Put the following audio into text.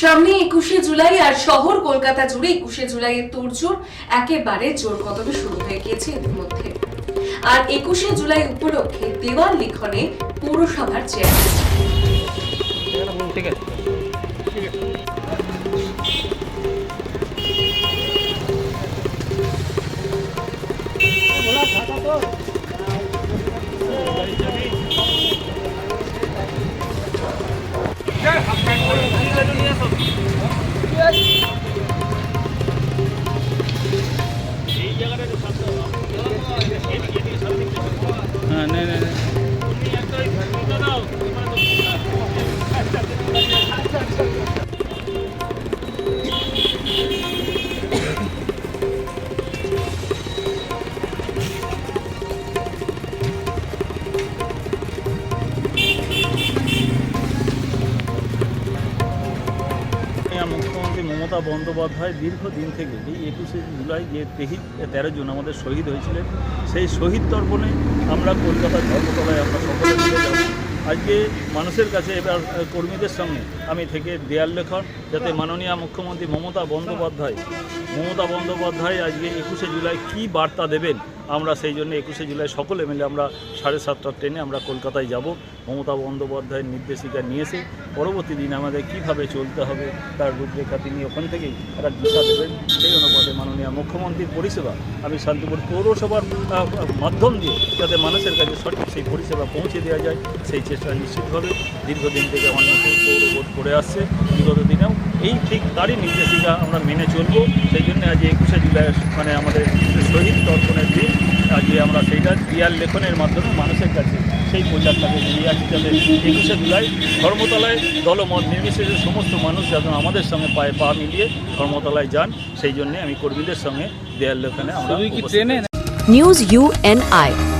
সামনে একুশে জুলাই আর শহর কলকাতা জুড়ে একুশে জুলাইয়ের তোড়জোড় একেবারে জোর কদমে শুরু হয়ে গিয়েছে এদের মধ্যে আর একুশে জুলাই উপলক্ষে দেওয়াল লিখনে পৌরসভার চেয়ারম্যান আছে। হ্যাঁ মুখ্যমন্ত্রী মমতা বন্দ্যোপাধ্যায় দীর্ঘদিন থেকে এই একুশে জুলাই যে তেহি তেরো জন আমাদের শহীদ হয়েছিলেন, সেই শহীদ তর্পণে আমরা কলকাতার ধর্মতলায় আমরা সকলে মিলে যাব আজকে মানুষের কাছে এবার কর্মীদের সঙ্গে আমি থেকে দেয়াল লেখন যাতে মাননীয় মুখ্যমন্ত্রী মমতা বন্দ্যোপাধ্যায় মমতা বন্দ্যোপাধ্যায় আজকে একুশে জুলাই কী বার্তা দেবেন? আমরা সেই জন্য একুশে জুলাই সকলে মিলে আমরা সাড়ে সাতটার ট্রেনে আমরা কলকাতায় যাব। মমতা বন্দ্যোপাধ্যায়ের নির্দেশিকা নিয়েছে। পরবর্তী দিনে আমাদের কীভাবে চলতে হবে, তার রূপরেখা তিনি ওখান থেকেই একটা দিশা দেবেন। সেই অনুপাতে মুখ্যমন্ত্রীর পরিষেবা আমি শান্তিপুর পৌরসভার মাধ্যম দিয়ে যাতে মানুষের কাছে সঠিক সেই পরিষেবা পৌঁছে দেওয়া যায়, সেই চেষ্টা নিশ্চিতভাবে দীর্ঘদিন থেকে অন্য পৌরবোধ করে আসছে। বিগত দিনেও এই ঠিক তারই নির্দেশিকা আমরা মেনে চলবো। সেই জন্য আজ একুশে জুলাই মানে আমাদের শহীদ তর্পণের দিন। আজকে আমরা সেইটা দিয়াল লেখনের মাধ্যমে মানুষের কাছে সেই প্রচারটাকে নিয়ে আসি যাতে একুশে জুলাই ধর্মতলায় দলমত নির্বিশেষে সমস্ত মানুষ যেন আমাদের সঙ্গে পায়ে পা মিলিয়ে ধর্মতলায় যান সেই জন্যে আমি কর্মীদের সঙ্গে দেয়াল লেখানে আমরা নিউজ ইউএনআই